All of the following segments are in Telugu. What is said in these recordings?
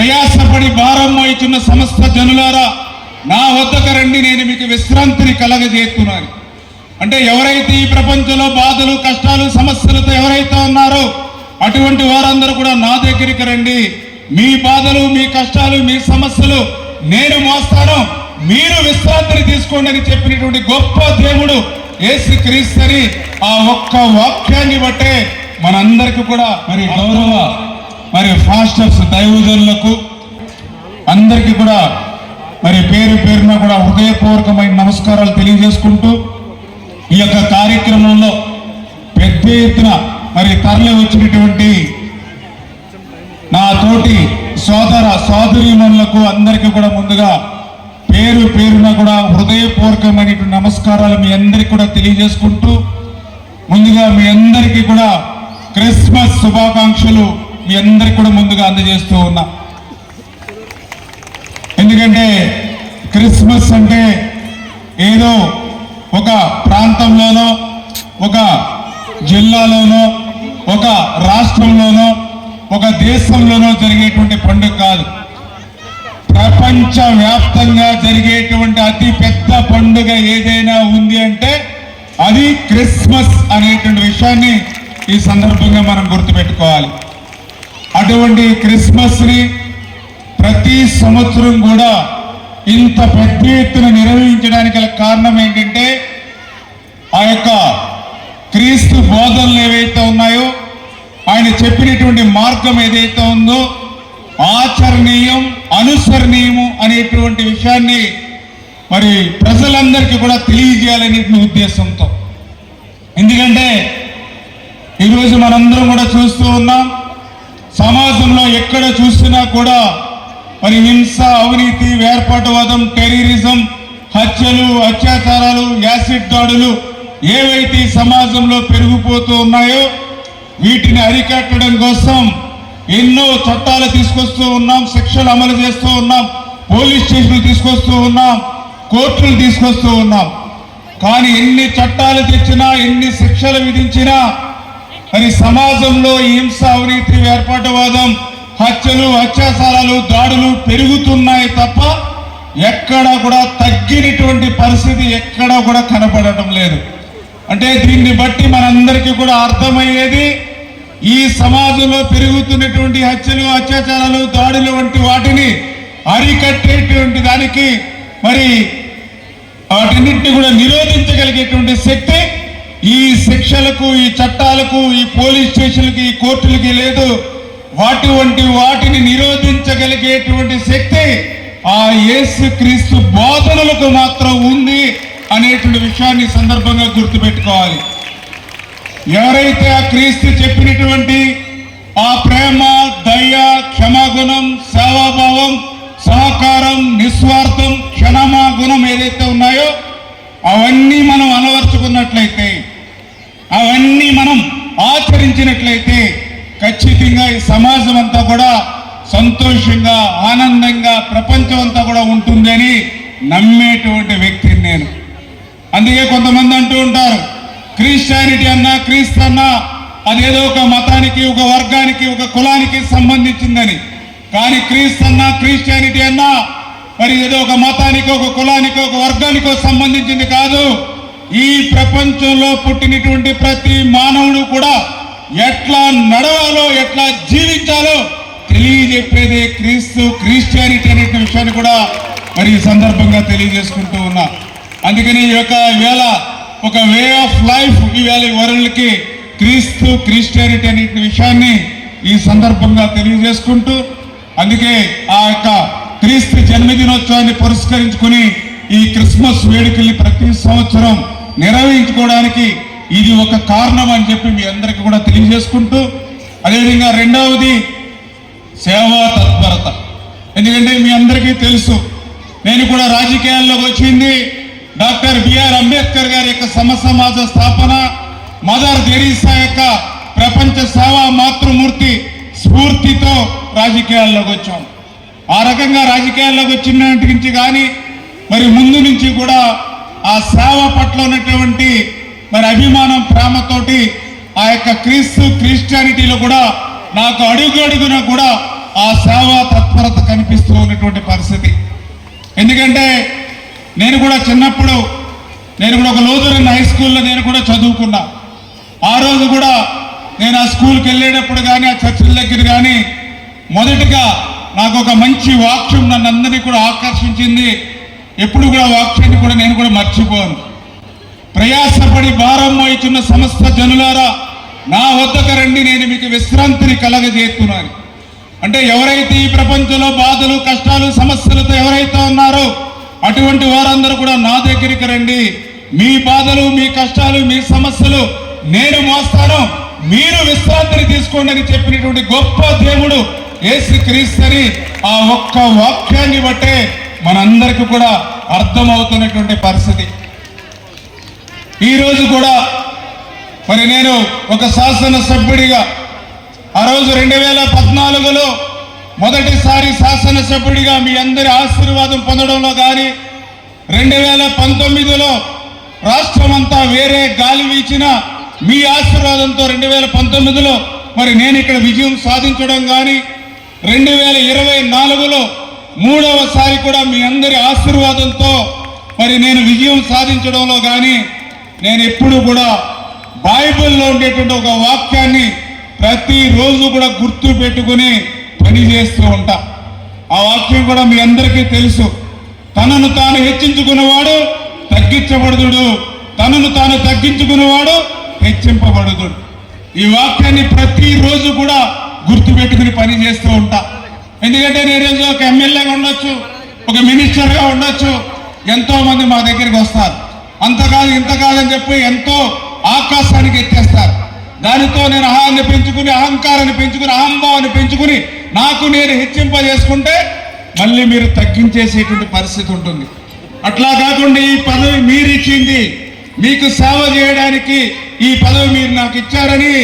ప్రయాసపడి భారం మోయిచున్న సమస్త జనులారా నా వద్దకు రండి నేను మీకు విశ్రాంతిని కలగజేస్తున్నాను. అంటే ఎవరైతే ఈ ప్రపంచంలో బాధలు కష్టాలు సమస్యలతో ఎవరైతే ఉన్నారో అటువంటి వారందరూ కూడా నా దగ్గరికి రండి. మీ బాధలు మీ కష్టాలు మీ సమస్యలు నేను మోస్తాను. మీరు విశ్రాంతిని తీసుకోండి అని చెప్పినటువంటి గొప్ప దేవుడు ఏసు క్రీస్తని ఆ ఒక్క వాక్యాన్ని బట్టే మనందరికీ కూడా మరి గౌరవ మరి ఫాస్టర్స్ దైవజనులకు అందరికీ కూడా మరి పేరు పేరున కూడా హృదయపూర్వకమైన నమస్కారాలు తెలియజేసుకుంటూ ఈ యొక్క కార్యక్రమంలో పెద్ద ఎత్తున మరి తరలి వచ్చినటువంటి నా తోటి సోదర సోదరీమణులకు అందరికీ కూడా ముందుగా పేరు పేరున కూడా హృదయపూర్వకమైనటువంటి నమస్కారాలు మీ అందరికీ కూడా తెలియజేసుకుంటూ ముందుగా మీ అందరికీ కూడా క్రిస్మస్ శుభాకాంక్షలు మీ అందరికి కూడా ముందుగా అందజేస్తూ ఉన్నా. ఎందుకంటే క్రిస్మస్ అంటే ఏదో ఒక ప్రాంతంలోనో ఒక జిల్లాలోనో ఒక రాష్ట్రంలోనో ఒక దేశంలోనో జరిగేటువంటి పండుగ కాదు. ప్రపంచ వ్యాప్తంగా జరిగేటువంటి అతి పెద్ద పండుగ ఏదైనా ఉంది అంటే అది క్రిస్మస్ అనేటువంటి విషయాన్ని ఈ సందర్భంగా మనం గుర్తుపెట్టుకోవాలి. అటువంటి క్రిస్మస్ని ప్రతి సంవత్సరం కూడా ఇంత పెద్ద ఎత్తున నిర్వహించడానికి గల కారణం ఏంటంటే ఆ యొక్క క్రీస్తు బోధనలు ఏవైతే ఉన్నాయో ఆయన చెప్పినటువంటి మార్గం ఏదైతే ఉందో ఆచరణీయం అనుసరణీయము అనేటువంటి విషయాన్ని మరి ప్రజలందరికీ కూడా తెలియజేయాలనే ఉద్దేశంతో. ఎందుకంటే ఈరోజు మనందరం కూడా చూస్తూ ఉన్నాం సమాజంలో ఎక్కడ చూసినా కూడా మరి హింస అవినీతి వేర్పాటువాదం టెర్రరిజం హత్యలు అత్యాచారాలు యాసిడ్ దాడులు ఏవైతే సమాజంలో పెరిగిపోతూ ఉన్నాయో వీటిని అరికట్టడం కోసం ఎన్నో చట్టాలు తీసుకొస్తూ ఉన్నాం శిక్షలు అమలు చేస్తూ ఉన్నాం పోలీస్ స్టేషన్లు తీసుకొస్తూ ఉన్నాం కోర్టులు తీసుకొస్తూ ఉన్నాం. కానీ ఎన్ని చట్టాలు తెచ్చినా ఎన్ని శిక్షలు విధించినా మరి సమాజంలో హింస అవినీతి వేర్పాటువాదం హత్యలు అత్యాచారాలు దాడులు పెరుగుతున్నాయి తప్ప ఎక్కడ కూడా తగ్గినటువంటి పరిస్థితి ఎక్కడ కూడా కనపడటం లేదు. అంటే దీన్ని బట్టి మనందరికీ కూడా అర్థమయ్యేది ఈ సమాజంలో పెరుగుతున్నటువంటి హత్యలు అత్యాచారాలు దాడులు వంటి వాటిని అరికట్టేటువంటి దానికి మరి వాటిన్నింటినీ కూడా నిరోధించగలిగేటువంటి శక్తి ఈ శిక్షలకు ఈ చట్టాలకు ఈ పోలీస్ స్టేషన్లకి ఈ కోర్టులకి లేదు. వాటి వంటి వాటిని నిరోధించగలిగేటువంటి శక్తి ఆ యేసు క్రీస్తు బోధనలకు మాత్రం ఉంది అనేటువంటి విషయాన్ని సందర్భంగా గుర్తుపెట్టుకోవాలి. ఎవరైతే ఆ క్రీస్తు చెప్పినటువంటి ఆ ప్రేమ దయ క్షమాగుణం సేవాభావం సహకారం నిస్వార్థం క్షణమా గుణం ఏదైతే ఉన్నాయో అవన్నీ మనం అలవర్చుకున్నట్లయితే ఆచరించినట్లయితే ఖచ్చితంగా ఈ సమాజం అంతా కూడా సంతోషంగా ఆనందంగా ప్రపంచం అంతా కూడా ఉంటుందని నమ్మేటువంటి వ్యక్తిని నేను. అందుకే కొంతమంది అంటూ ఉంటారు క్రిస్టియానిటీ అన్నా క్రీస్తు అన్నా అదేదో ఒక మతానికి ఒక వర్గానికి ఒక కులానికి సంబంధించిందని. కానీ క్రీస్తు అన్నా క్రిస్టియానిటీ అన్నా మరి ఏదో ఒక మతానికి ఒక కులానికి ఒక వర్గానికో సంబంధించింది కాదు. ఈ ప్రపంచంలో పుట్టినటువంటి ప్రతి మానవుడు కూడా ఎట్లా నడవాలో ఎట్లా జీవించాలో తెలియజెప్పేదే క్రీస్తు క్రిస్టియానిటీ అనే విషయాన్ని కూడా మరి ఈ సందర్భంగా తెలియజేసుకుంటూ ఉన్నా. అందుకని ఈ యొక్క వేళ ఒక వే ఆఫ్ లైఫ్ ఈవేళ వరల్డ్కి క్రీస్తు క్రిస్టియానిటీ అనే విషయాన్ని ఈ సందర్భంగా తెలియజేసుకుంటూ అందుకే ఆ యొక్క క్రీస్తు జన్మదినోత్సవాన్ని పురస్కరించుకుని ఈ క్రిస్మస్ వేడుకల్ని ప్రతి సంవత్సరం నిర్వహించుకోవడానికి ఇది ఒక కారణం అని చెప్పి మీ అందరికీ కూడా తెలియజేసుకుంటూ అదేవిధంగా రెండవది సేవా తత్పరత. ఎందుకంటే మీ అందరికీ తెలుసు నేను కూడా రాజకీయాల్లోకి వచ్చింది. డాక్టర్ బిఆర్ అంబేద్కర్ గారి యొక్క సమసమాజ స్థాపన మదర్ తెరీసా యొక్క ప్రపంచ సేవా మాతృమూర్తి స్ఫూర్తితో రాజకీయాల్లోకి వచ్చాం. ఆ రకంగా రాజకీయాల్లోకి వచ్చినటి నుంచి కానీ మరి ముందు నుంచి కూడా ఆ సేవ పట్ల ఉన్నటువంటి మరి అభిమానం ప్రేమతోటి ఆ యొక్క క్రీస్తు క్రిస్టియానిటీలో కూడా నాకు అడుగు అడుగున కూడా ఆ సేవా తత్పరత కనిపిస్తూ ఉన్నటువంటి పరిస్థితి. ఎందుకంటే నేను కూడా చిన్నప్పుడు నేను కూడా ఒక లోతురన్న హై స్కూల్లో నేను కూడా చదువుకున్నా. ఆ రోజు కూడా నేను ఆ స్కూల్కి వెళ్ళేటప్పుడు కానీ ఆ చర్చిల దగ్గర కానీ మొదటిగా నాకు ఒక మంచి వాక్యం నన్ను అందరినీ కూడా ఆకర్షించింది. ఎప్పుడు కూడా వాక్యాన్ని కూడా నేను కూడా మర్చిపోను. ప్రయాసపడి భారం మోయిచున్న సమస్త జనులారా నా వద్దకు రండి నేను మీకు విశ్రాంతిని కలగజేస్తున్నాను. అంటే ఎవరైతే ఈ ప్రపంచంలో బాధలు కష్టాలు సమస్యలతో ఎవరైతే ఉన్నారో అటువంటి వారందరూ కూడా నా దగ్గరికి రండి. మీ బాధలు మీ కష్టాలు మీ సమస్యలు నేను మోస్తాను. మీరు విశ్రాంతిని తీసుకోండి అని చెప్పినటువంటి గొప్ప దేవుడు ఏసు క్రీస్తని ఆ ఒక్క వాక్యాన్ని బట్టే మనందరికీ కూడా అర్థమవుతున్నటువంటి పరిస్థితి. ఈరోజు కూడా మరి నేను ఒక శాసన సభ్యుడిగా ఆ రోజు రెండు వేల పద్నాలుగులో మొదటిసారి శాసనసభ్యుడిగా మీ అందరి ఆశీర్వాదం పొందడంలో కానీ రెండు వేల పంతొమ్మిదిలో రాష్ట్రం అంతా వేరే గాలి వీచిన మీ ఆశీర్వాదంతో రెండు వేల పంతొమ్మిదిలో మరి నేను ఇక్కడ విజయం సాధించడం కానీ రెండు వేల ఇరవై నాలుగులో మూడవసారి కూడా మీ అందరి ఆశీర్వాదంతో మరి నేను విజయం సాధించడంలో కానీ నేను ఎప్పుడు కూడా బైబిల్లో ఉండేటువంటి ఒక వాక్యాన్ని ప్రతిరోజు కూడా గుర్తు పెట్టుకుని పని చేస్తూ ఉంటా. ఆ వాక్యం కూడా మీ అందరికీ తెలుసు. తనను తాను హెచ్చించుకున్నవాడు తగ్గించబడుదుడు. తనను తాను తగ్గించుకున్నవాడు హెచ్చింపబడుదుడు. ఈ వాక్యాన్ని ప్రతిరోజు కూడా గుర్తు పెట్టుకుని పని చేస్తూ ఉంటా. ఎందుకంటే నేను ఒక ఎమ్మెల్యేగా ఉండొచ్చు ఒక మినిస్టర్గా ఉండొచ్చు. ఎంతోమంది మా దగ్గరికి వస్తారు. అంత ఇంతకాలని చెప్పి ఎంతో ఆకాశానికి ఎత్తేస్తారు. దానితో నేను అహాన్ని పెంచుకుని అహంకారాన్ని పెంచుకుని అహంభావాన్ని పెంచుకుని నాకు నేను హెచ్చింపజేసుకుంటే మళ్ళీ మీరు తగ్గించేసేటువంటి పరిస్థితి ఉంటుంది. అట్లా కాకుండా ఈ పదవి మీరు ఇచ్చింది మీకు సేవ చేయడానికి ఈ పదవి మీరు నాకు ఇచ్చారని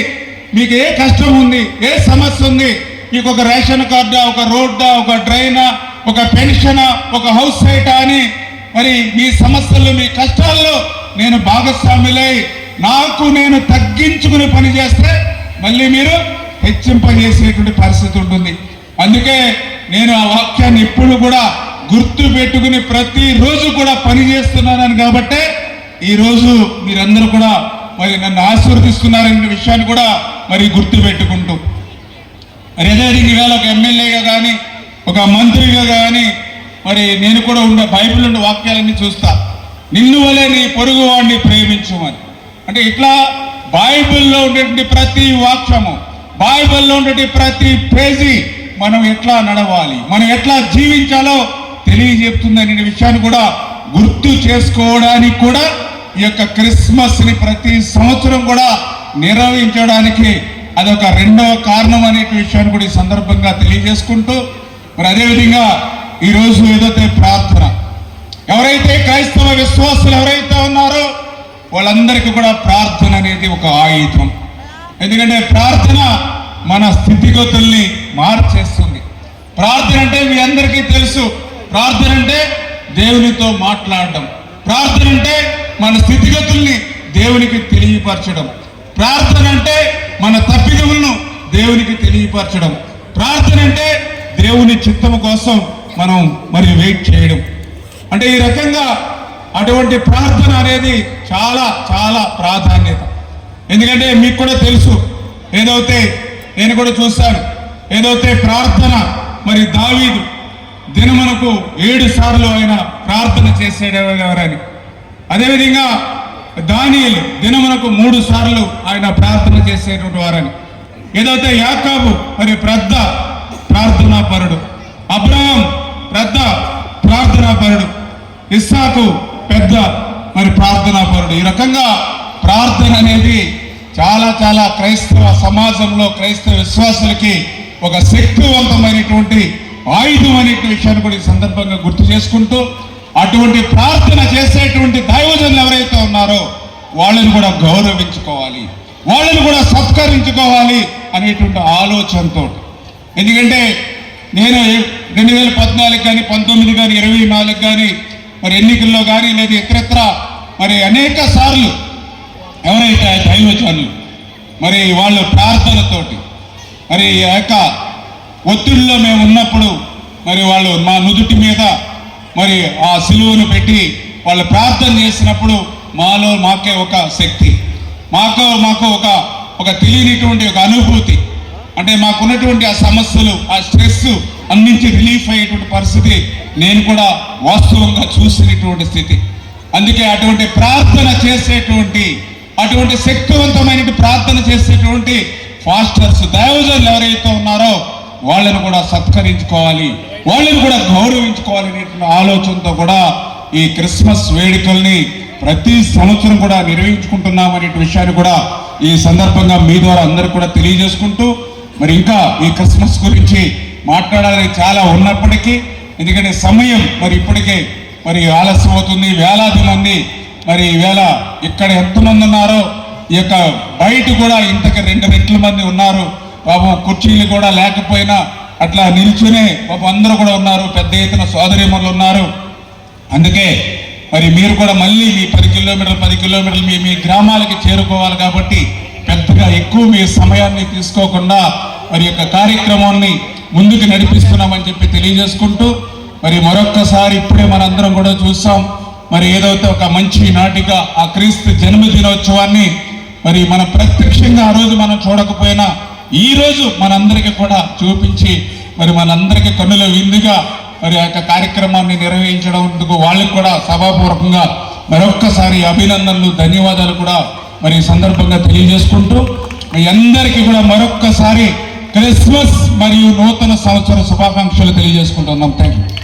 మీకు ఏ కష్టం ఉంది ఏ సమస్య ఉంది మీకు ఒక రేషన్ కార్డా ఒక రోడ్డా ఒక డ్రైనా ఒక పెన్షనా ఒక హౌస్ సైటా అని మరి మీ సమస్యలు మీ కష్టాల్లో నేను భాగస్వాములై నాకు నేను తగ్గించుకుని పని చేస్తే మళ్ళీ మీరు హెచ్చింపజేసేటువంటి పరిస్థితి ఉంటుంది. అందుకే నేను ఆ వాక్యాన్ని ఎప్పుడు కూడా గుర్తు పెట్టుకుని ప్రతిరోజు కూడా పని చేస్తున్నానని కాబట్టే ఈరోజు మీరందరూ కూడా మరి నన్ను ఆశీర్వదిస్తున్నారనే విషయాన్ని కూడా మరి గుర్తు పెట్టుకుంటూ. మరి అదేవిధంగా ఈవేళ ఒక ఎమ్మెల్యేగా కానీ ఒక మంత్రిగా కానీ మరి నేను కూడా ఉండే బైబిల్ ఉండే వాక్యాలన్నీ చూస్తా. నిన్ను వలే నీ పొరుగు వాడిని ప్రేమించమని. అంటే ఇట్లా బైబిల్లో ఉండేటువంటి ప్రతి వాక్యము బైబిల్లో ఉండేటువంటి ప్రతి పేజీ మనం ఎట్లా నడవాలి మనం ఎట్లా జీవించాలో తెలియజెప్తుంది అనే విషయాన్ని కూడా గుర్తు చేసుకోవడానికి కూడా ఈ యొక్క క్రిస్మస్ని ప్రతి సంవత్సరం కూడా నిర్వహించడానికి అదొక రెండవ కారణం అనే విషయాన్ని కూడా ఈ సందర్భంగా తెలియజేసుకుంటూ మరి అదేవిధంగా ఈరోజు ఏదైతే ప్రార్థన ఎవరైతే క్రైస్తవ విశ్వాసులు ఎవరైతే ఉన్నారో వాళ్ళందరికీ కూడా ప్రార్థన అనేది ఒక ఆయుధం. ఎందుకంటే ప్రార్థన మన స్థితిగతుల్ని మార్చేస్తుంది. ప్రార్థన అంటే మీ అందరికీ తెలుసు. ప్రార్థన అంటే దేవునితో మాట్లాడడం. ప్రార్థన అంటే మన స్థితిగతుల్ని దేవునికి తెలియపరచడం. ప్రార్థన అంటే మన తప్పిదములను దేవునికి తెలియపరచడం. ప్రార్థన అంటే దేవుని చిత్తము కోసం మనం మరి వెయిట్ చేయడం. అంటే ఈ రకంగా అటువంటి ప్రార్థన అనేది చాలా చాలా ప్రాధాన్యత. ఎందుకంటే మీకు కూడా తెలుసు ఏదైతే నేను కూడా చూశాను ఏదైతే ప్రార్థన మరి దావీదు దినమునకు ఏడు సార్లు ఆయన ప్రార్థన చేసేటవరని అదేవిధంగా దానియులు దినమునకు మూడు సార్లు ఆయన ప్రార్థన చేసేటువంటి వారని. ఏదైతే యాకాబు మరి పెద్ద ప్రార్థనా పరుడు అబ్రహం పెద్ద ప్రార్థనాపరుడు. ఇస్సాకు పెద్ద మరి ప్రార్థనాపరుడు. ఈ రకంగా ప్రార్థన అనేది చాలా చాలా క్రైస్తవ సమాజంలో క్రైస్తవ విశ్వాసులకి ఒక శక్తివంతమైనటువంటి ఆయుధం అనేటువంటి విషయాన్ని కూడా ఈ సందర్భంగా గుర్తు చేసుకుంటూ అటువంటి ప్రార్థన చేసేటువంటి దైవజనులు ఎవరైతే ఉన్నారో వాళ్ళని కూడా గౌరవించుకోవాలి వాళ్ళని కూడా సత్కరించుకోవాలి అనేటువంటి ఆలోచనతో ఎందుకంటే నేను రెండు వేల పద్నాలుగు కానీ పంతొమ్మిది కానీ ఇరవై నాలుగు కానీ మరి ఎన్నికల్లో కానీ లేదా ఇతరత్ర మరి అనేక సార్లు ఎవరైతే దైవజనులు మరి వాళ్ళ ప్రార్థనతోటి మరి ఆ యొక్క ఒత్తిడిలో మేము ఉన్నప్పుడు మరి వాళ్ళు మా నుదుటి మీద మరి ఆ సిలువను పెట్టి వాళ్ళు ప్రార్థన చేసినప్పుడు మాలో మాకే ఒక శక్తి మాకు మాకు ఒక ఒక తెలియనిటువంటి ఒక అనుభూతి. అంటే మాకున్నటువంటి ఆ సమస్యలు ఆ స్ట్రెస్ అన్నింటి రిలీఫ్ అయ్యేటువంటి పరిస్థితి నేను కూడా వాస్తవంగా చూసినటువంటి స్థితి. అందుకే అటువంటి ప్రార్థన చేసేటువంటి అటువంటి శక్తివంతమైన ప్రార్థన చేసేటువంటి ఫాస్టర్స్ దైవజనులు ఎవరైతే ఉన్నారో వాళ్ళని కూడా సత్కరించుకోవాలి వాళ్ళని కూడా గౌరవించుకోవాలి అనేటువంటి ఆలోచనతో కూడా ఈ క్రిస్మస్ వేడుకల్ని ప్రతి సంవత్సరం కూడా నిర్వహించుకుంటున్నాం అనే విషయాన్ని కూడా ఈ సందర్భంగా మీ ద్వారా అందరికి కూడా తెలియజేసుకుంటూ మరి ఇంకా ఈ క్రిస్మస్ గురించి మాట్లాడాలని చాలా ఉన్నప్పటికీ ఎందుకంటే సమయం మరి ఇప్పటికే మరి ఆలస్యం అవుతుంది వేలాది మంది మరి ఈవేళ ఇక్కడ ఎంతమంది ఉన్నారో ఈ యొక్క బయట కూడా ఇంతకి రెండు రెట్ల మంది ఉన్నారు. పాపం కుర్చీలు కూడా లేకపోయినా అట్లా నిల్చునే పాపం అందరూ కూడా ఉన్నారు పెద్ద ఎత్తున సోదరిమణులు ఉన్నారు. అందుకే మరి మీరు కూడా మళ్ళీ మీ పది కిలోమీటర్లు పది కిలోమీటర్లు మీ మీ గ్రామాలకి చేరుకోవాలి కాబట్టి పెద్దగా ఎక్కువ మీ సమయాన్ని తీసుకోకుండా మరి యొక్క కార్యక్రమాన్ని ముందుకు నడిపిస్తున్నామని చెప్పి తెలియజేసుకుంటూ మరి మరొక్కసారి ఇప్పుడే మనందరం కూడా చూసాం మరి ఏదైతే ఒక మంచి నాటిక ఆ క్రీస్తు జన్మదినోత్సవాన్ని మరి మన ప్రత్యక్షంగా ఆ రోజు మనం చూడకపోయినా ఈ రోజు మనందరికీ కూడా చూపించి మరి మనందరికీ కన్నుల విందుగా మరి ఆ యొక్క కార్యక్రమాన్ని నిర్వహించడం వాళ్ళకి కూడా సభాపూర్వకంగా మరొక్కసారి అభినందనలు ధన్యవాదాలు కూడా మరి సందర్భంగా తెలియజేసుకుంటూ మీ అందరికీ కూడా మరొక్కసారి క్రిస్మస్ మరియు నూతన సంవత్సర శుభాకాంక్షలు తెలియజేసుకుంటున్నాం థ్యాంక్ యూ